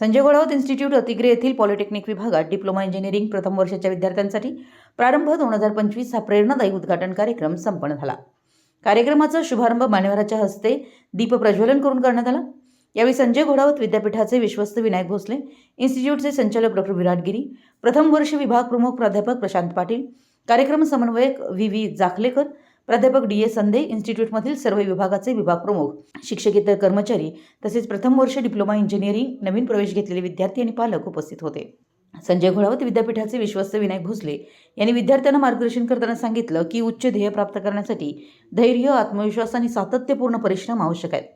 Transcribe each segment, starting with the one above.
Sanjay Ghodawat institute Atigre येथील polytechnic विभागात diploma engineering प्रथम वर्षाच्या विद्यार्थ्यांसाठी प्रारंभ दोन हजार पंचवीस हा प्रेरणादायी उद्घाटन कार्यक्रम संपन्न झाला. कार्यक्रमाचा शुभारंभ मान्यवराच्या हस्ते दीप प्रज्वलन करून करण्यात आला. यावेळी संजय घोडावत विद्यापीठाचे विश्वस्त विनायक भोसले इन्स्टिट्यूटचे संचालक डॉक्टर विराट गिरी प्रथम वर्ष विभाग प्रमुख प्राध्यापक प्रशांत पाटील कार्यक्रम समन्वयक व्ही व्ही जाखलेकर प्राध्यापक डी ए संदे इन्स्टिट्यूटमधील सर्व विभागाचे विभाग प्रमुख शिक्षकेतर कर्मचारी तसेच प्रथम वर्ष डिप्लोमा इंजिनिअरिंग नवीन प्रवेश घेतलेले विद्यार्थी आणि पालक उपस्थित होते. संजय घोळावत विद्यापीठाचे विश्वस्त विनायक भोसले यांनी विद्यार्थ्यांना मार्गदर्शन करताना सांगितलं की उच्च ध्येय प्राप्त करण्यासाठी धैर्य आत्मविश्वास आणि सातत्यपूर्ण परिश्रम आवश्यक आहेत.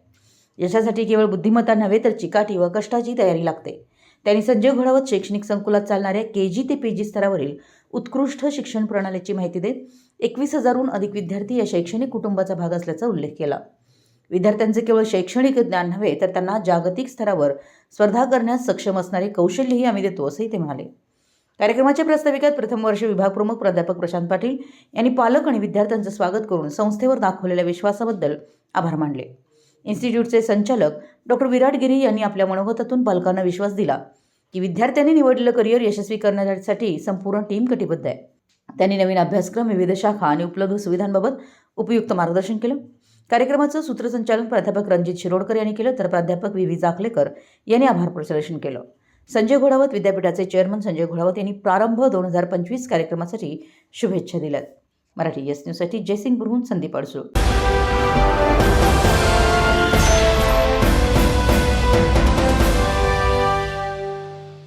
यशासाठी केवळ बुद्धिमत्ता नव्हे तर चिकाटी व कष्टाची तयारी लागते. त्यांनी संजय घोडावत शैक्षणिक संकुलात चालणाऱ्या के जी ते पी जी स्तरावरील उत्कृष्ट शिक्षण प्रणालीची माहिती देत एकवीस हजारहून अधिक विद्यार्थी या शैक्षणिक कुटुंबाचा भाग असल्याचा उल्लेख केला. विद्यार्थ्यांचे केवळ शैक्षणिक ज्ञान नव्हे तर त्यांना जागतिक स्तरावर स्पर्धा करण्यास सक्षम असणारे कौशल्यही आम्ही देतो असंही ते म्हणाले. कार्यक्रमाच्या प्रास्ताविकात प्रथम वर्ष विभाग प्रमुख प्राध्यापक प्रशांत पाटील यांनी पालक आणि विद्यार्थ्यांचं स्वागत करून संस्थेवर दाखवलेल्या विश्वासाबद्दल आभार मानले. इन्स्टिट्यूटचे संचालक डॉक्टर विराट गिरी यांनी आपल्या मनोगतातून पालकांना विश्वास दिला. की विद्यार्थ्यांनी निवडलेलं करिअर यशस्वी करण्यासाठी संपूर्ण टीम कटिबद्ध आहे. त्यांनी नवीन अभ्यासक्रम विविध शाखा आणि उपलब्ध सुविधांबाबत उपयुक्त मार्गदर्शन केलं. कार्यक्रमाचं सूत्रसंचालन प्राध्यापक रणजित शिरोडकर यांनी केलं तर प्राध्यापक व्ही व्ही जाखलेकर यांनी आभार प्रदर्शन केलं. संजय घोडावत विद्यापीठाचे चेअरमन संजय घोडावत यांनी प्रारंभ दोन हजार पंचवीस कार्यक्रमासाठी शुभेच्छा दिल्यात. मराठी एस न्यूजसाठी जयसिंग बुरहून संदीप अडसूळ.